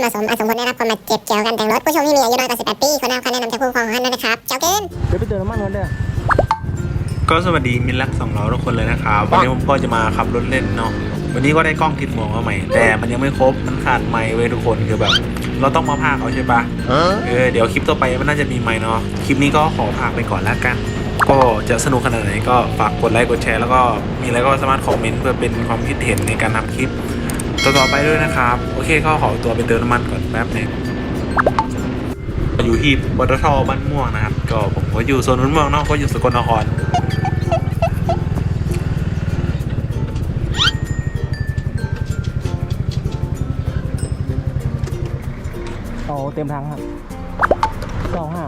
เหมาะสมอาจส่งผลได้รับความบาดเจ็บเกี่ยวกับการแต่งรถผู้ชมที่มีอายุน้อยกว่า18ปีควรได้รับคำแนะนำจากผู้ปกครองของท่านด้วยนะครับเจ้าเกิน เดี๋ยวไปเติมน้ำมันก่อนเด้อ ก็สวัสดีมินลักสองล้อทุกคนเลยนะครับวันนี้ผมก็จะมาขับรถเล่นเนาะวันนี้ก็ได้กล้องติดหมวกมาใหม่ แต่มันยังไม่ครบมันขาดไมค์เว้ยทุกคนคือแบบ เราต้องมาพากเอาใช่ปะเออเดี๋ยวคลิปต่อไปมันน่าจะมีไมค์เนาะคลิปนี้ก็ขอพากไปก่อนแล้วกัน ก็จะสนุกขนาดไหนก็ฝากกดไลค์กดแชร์แล้วก็มีอะไรก็สามารถคอมเมนต์เพื่อเป็นความคิดเห็นในการทำคลิป ต่อไปด้วยนะครับ โอเคก็ขอตัวไปเติมน้ำมันก่อนแป๊บหนึงอยู่ที่ปตทบ้านม่วงนะครับ ก็ผมก็อยู่โซนนู้นเมืองเนาะก็อยู่สกลนครเอาเต็มถังครับสองห้า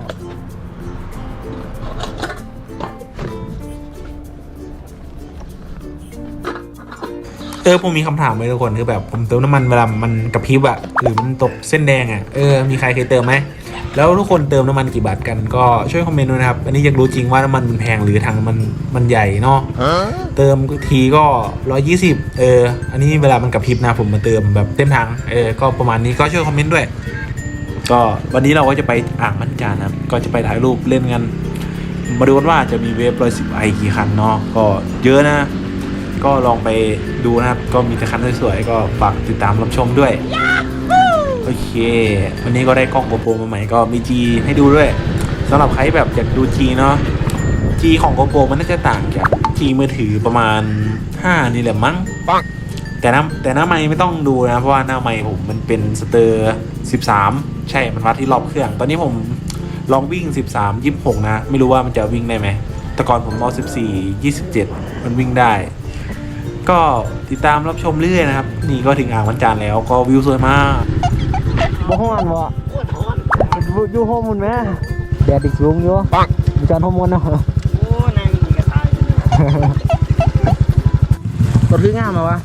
เออผมมีคำถามไหมทุกคนคือแบบผมเติมน้ำมันเวลามันกระพริบอะหรือมันตกเส้นแดงอะเออมีใครเคยเติมไหมแล้วทุกคนเติมน้ำมันกี่บาทกันก็ช่วยคอมเมนต์ด้วยนะครับ อันนี้อยากรู้จริงว่าน้ำมันมันแพงหรือทางมันมันใหญ่เนาะเติมทีก็ร้อยยี่สิบเอออันนี้เวลามันกระพริบนะผมมาเติมแบบเต็มถังเออก็ประมาณนี้ก็ช่วยคอมเมนต์ด้วย ก็วันนี้เราก็จะไปอ่างมันจานนะครับก็จะไปถ่ายรูปเล่นกันมาดูกันว่าจะมีเวฟร้อยสิบไอกี่คันเนาะก็เยอะนะ ก็ลองไปดูนะครับ ก็มีแต่คันสวยๆก็ฝากติดตามรับชมด้วย โอเค วันนี้ก็ได้กล้องโกโปรมาใหม่ก็มี G ให้ดูด้วยสำหรับใครแบบอยากดู G เนาะ G ของโกโปรมันน่าจะต่างจาก G มือถือประมาณ 5 นี่แหละมั้งแต่หน้าแต่หน้าไม้ไม่ต้องดูนะ เพราะว่าหน้าไม้ผมมันเป็นสเตอร์ 13 ใช่มันวัดที่รอบเครื่อง ตอนนี้ผมลองวิ่ง 13 26 นะ ไม่รู้ว่ามันจะวิ่งได้ไหมแต่ก่อนผมเอา14 27 มันวิ่งได้ ก็ติดตามรับชมเรื่อยนะครับ นี่ก็ถึงอ่างวันจานแล้วก็วิวสวยมากบ่ฮ้อนบ่อยู่โฮมมุนแม่แดดอีกสูงอยู่มีจานโฮมมุนเนาะโอ้นายมีกระต่ายอยู่รถคืองามมาวะ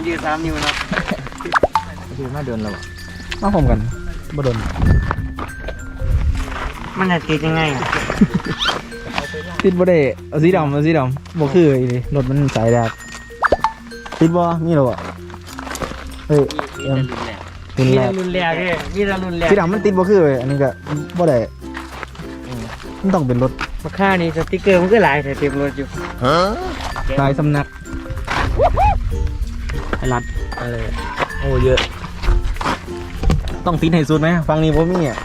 ทำไมอะยืดสามนิ้วเนาะคือมาเดินแล้วมาผมกันบ่โดนมันจะติดยังไงอะติดบ่ได้เอาสีดำเอาสีดำบ่คืออีนี่รถมันสายแดดติดบ่มีหรอบ่เฮ้ยเอ็มมีรุนแรแต่งรุนแรงเลยมีแต่รุนแรงสีดำมันติดบ่คือเว้ยอันนี้ก็บ่ได้มันต้องเป็นรถราคานี่สติกเกอร์มันก็หลายแต่เต็มรถอยู่ลายสำนัก ไอรัดอะไรโอ้เยอะ ต้องติดให้สุดไหมฟังนี้ผมมีอะ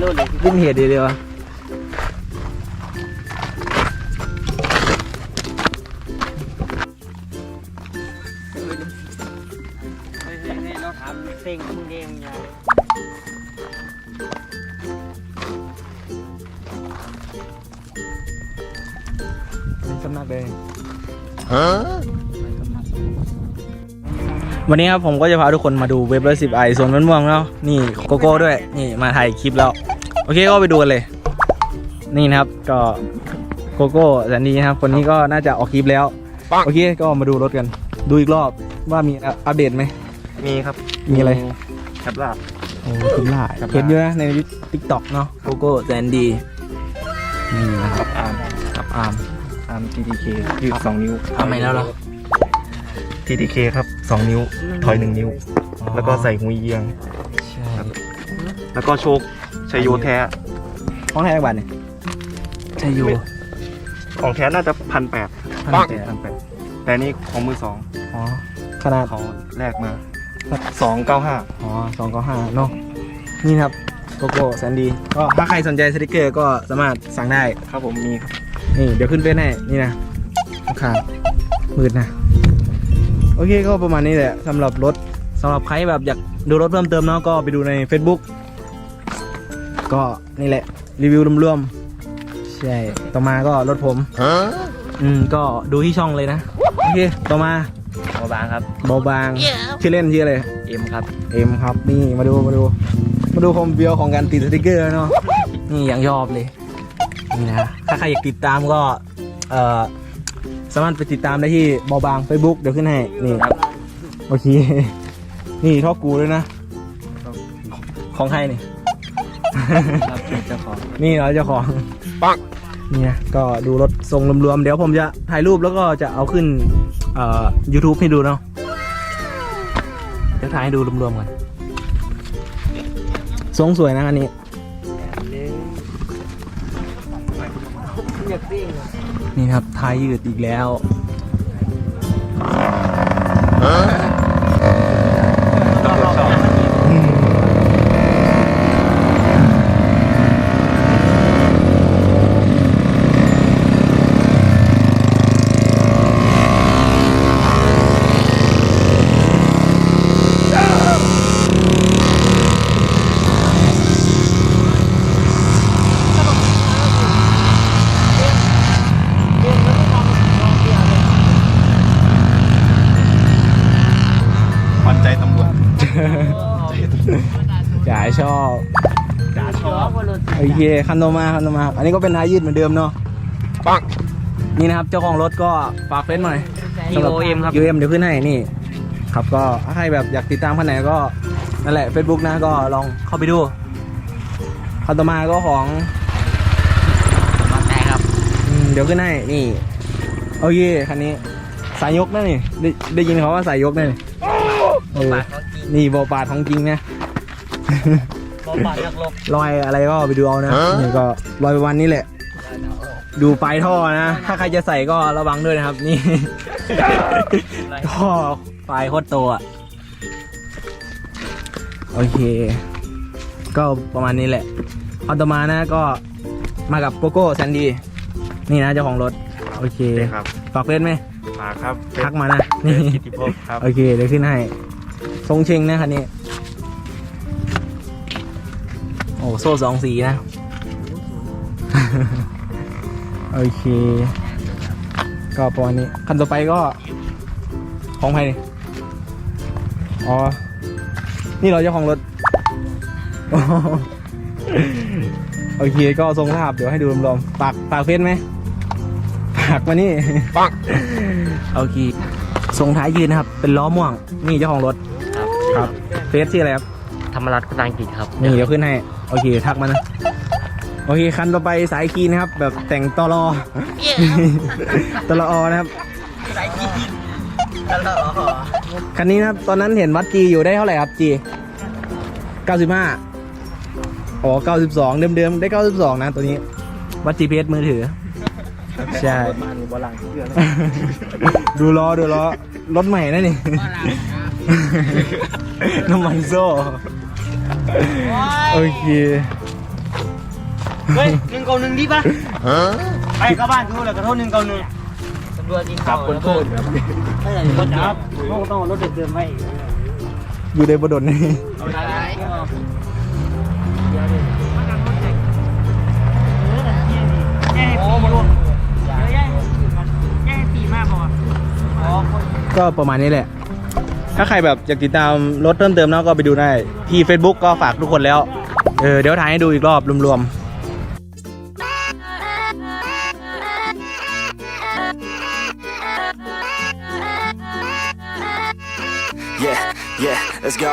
รุ่นเลยวินเหตุเดียวอะเฮ้ยๆๆเราถามเซ็งมึงเองไงเป็นสำนักเลย วันนี้ครับผมก็จะพาทุกคนมาดูเว็บร้อยสิบไอโซนม่วงๆแล้วนี่โกโก้ด้วย นี่มาถ่ายคลิปแล้ว โอเคก็ไปดูกันเลย นี่นะครับก็โกโก้แสนดีนะครับ คนนี้ก็น่าจะออกคลิปแล้ว โอเคก็มาดูรถกัน ดูอีกรอบว่ามีอัปเดตไหม มีครับมีอะไร แคปลาบ โอ้คุณล่าครับ เห็นเยอะนะในทิกตอกเนาะโกโก้แสนดีนี่นะครับอาร์มกับอาร์มอาร์ม TTK ยืดสองนิ้วทำไมแล้วเหรอ TTK ครับ สองนิ้ว ถอยหนึ่งนิ้ว แล้วก็ใส่หูเยียง ใช่แล้วก็โชคชัยโยแท้ห้องไหนบ้านเนี่ยชัยโยของแท้น่าจะพันแปดพันแปดพันแปดแต่นี่ของมือสองอ๋อขนาดเขาแลกมาสองเก้าห้าอ๋อสองก็ห้าเนาะนี่นะครับโกโก้แสนดีก็ถ้าใครสนใจสติกเกอร์ก็สามารถสั่งได้ครับผมมีครับนี่เดี๋ยวขึ้นเฟซให้นี่นะข้างๆมืดนะ โอเคก็ประมาณนี้แหละสำหรับรถสำหรับใครแบบอยากดูรถเพิ่มเติมเนาะก็ไปดูใน Facebook ก็นี่แหละรีวิวรวมๆใช่ต่อมาก็รถผมอืมก็ดูที่ช่องเลยนะโอเคต่อมาเบาบางครับเบาบางชื่อเล่นชื่ออะไรเอ็มครับเอ็มครับนี่มาดูมาดู มาดูความเบียวของการติดสติกเกอร์เนาะนี่อย่างยอบเลยนี่นะถ้าใครอยากติดตามก็เอ่อ สามารถไปติดตามได้ที่เบาบาง Facebook เดี๋ยวขึ้นให้นี่ครับโอเค นี่ท่อกูด้วยนะ ของใครนี่ครับเจ้าของนี่เราเจ้าของปังนี่นะก็ดูรถทรงรวมๆ เดี๋ยวผมจะถ่ายรูปแล้วก็จะเอาขึ้นเอ่อ YouTube ให้ดูเนาะเดี๋ยวถ่ายให้ดูรวมๆกันทรงสวยนะอันนี้ นี่ครับท้ายยืดอีกแล้ว คคันโตมาคันโตมาครับอันนี้ก็เป็นท้ายยืดเหมือนเดิมเนาะปังนี่นะครับเจ้าของรถก็ฝากเฟซหน่อยอีโอเอ็มครับยูเอ็มเดี๋ยวขึ้นให้นี่ ครับก็ถ้าใครแบบอยากติดตามคันไหนก็นั่นแหละ Facebook นะก็ลองเข้าไปดูคันต่อมาก็ของมาแต่ครับอืมเดี๋ยวขึ้นให้นี่โอเคคันนี้สายยกนั่นนี่ได้ได้ยินเขาว่าสายยกนั่นนี่เออปาดของจริงนี่บอปาดของจริงนะ รอยอะไรก็ไปดูเอานะนี่ก็รอยประมาณนี้แหละ ดูปลายท่อนะ ถ้าใครจะใส่ก็ระวังด้วยนะครับ นี่ท่อปลายโคตรโตอะโอเค ก็ประมาณนี้แหละเอาต่อมานะก็มากับโกโก้แซนดี้นี่นะเจ้าของรถ โอเคครับฝากเฟซไหมมาครับทักมานะนี่กิติภพครับ โอเคเดี๋ยวขึ้นให้ทรงเชงนะคันนี้ โอ้โซ่สองสีนะ โอเค ก็ประมาณนี้ คันต่อไปก็ ของใครนี่อ๋อ นี่เราเจ้าของรถอ๋อโอเค ก็ทรงภาพเดี๋ยวให้ดูรวมๆปากปากเฟซไหมปากมานี่ปังโอเคทรงท้ายยืนนะครับ เป็นล้อม่วง นี่เจ้าของรถ ครับครับเฟซชื่ออะไรครับ ธรรมรัฐภาษาอังกฤษครับ นี่เดี๋ยวขึ้นให้ โอเคทักมานะ โอเคคันต่อไปสายคีนะครับ แบบแต่งตอรอตอรอนะครับคันนี้นะครับ ตอนนั้นเห็นวัดจีอยู่ได้เท่าไหร่ครับจี95อ๋อ92 เดิมๆ ได้ 92 นะ ตัวนี้ วัด GPS มือถือ ใช่ดูล้อดูล้อรถใหม่นะนี่น้ำมันโซ่ โอเค เฮ้ยหนึ่งเก้าหนึ่งดีป่ะไปเข้าบ้านกูเลยกระโทษหนึ่งเก้าหนึ่งตำรวจที่เข้าคนโคตรครับไม่ใช่คนจับพวกต้องเอารถเดินๆไว้อยู่ในบดลนี่ก็ประมาณนี้แหละ ถ้าใครแบบอยากติดตามรถเพิ่มเติมเนาะก็ไปดูได้ ที่ Facebook ก็ฝากทุกคนแล้ว เออเดี๋ยวถ่ายให้ดูอีกรอบรวม Yeah, yeah, let's go.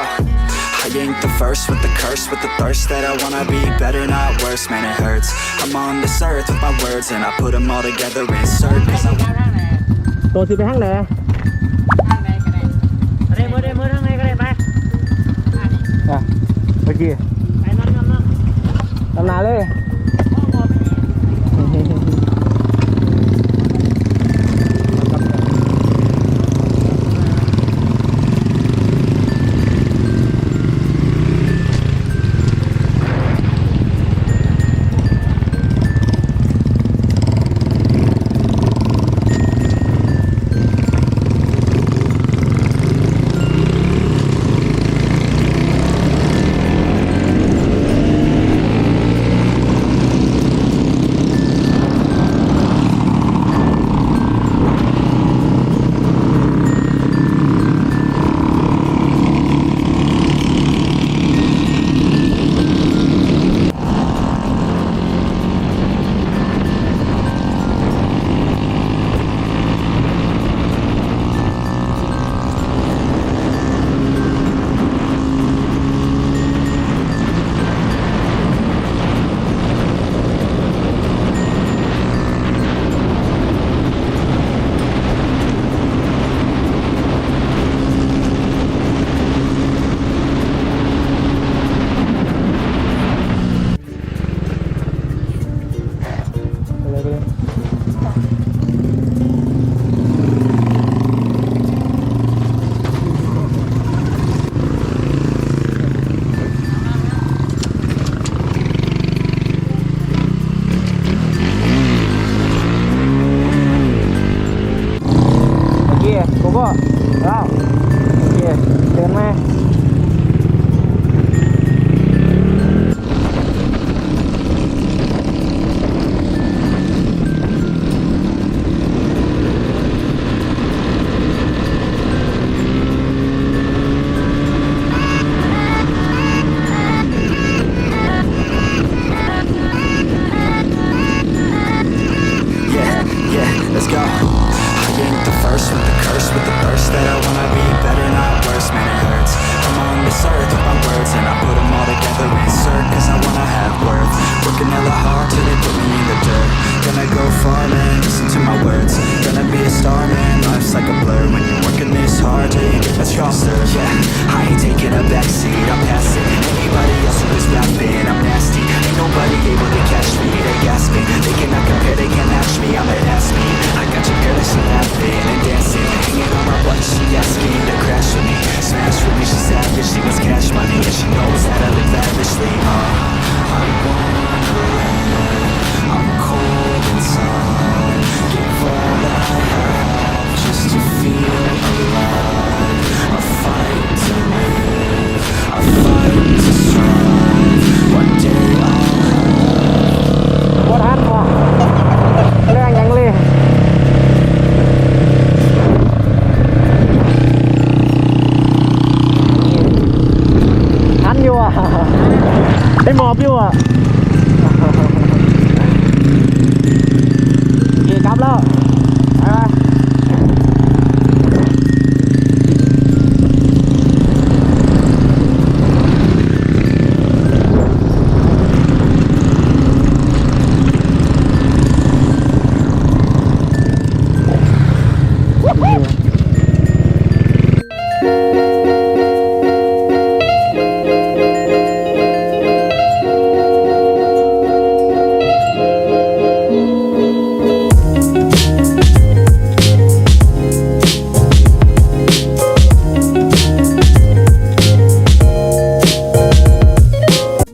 I ain't the first with the curse, with the thirst that I wanna be better, not worse, man, it hurts. I'm on this earth with my words, and I put them all together in circles. I ๆตัวสิไปห้างไหน เร่มือเร่มือทางไหนก็ได้ไปอะเมื่อกี้ไปนั่งนั่งนั่งตำนานเลย far, man, listen to my words. Gonna be a star, man, life's like a blur. When you're working this hard eh? till you get strong surge. Yeah, I ain't taking a backseat, I'm passing. Anybody else who is rapping, I'm nasty. Ain't nobody able to catch me, they gasping. They cannot compare, they can't match me, I'm at half speed. I got your girl, she laughing and dancing. Hanging on my butt, she asking to crash with me. Smash with me, she savage, she wants cash money. And she knows that I live ได้หมอบอยู่อะโอเคครับแล้ว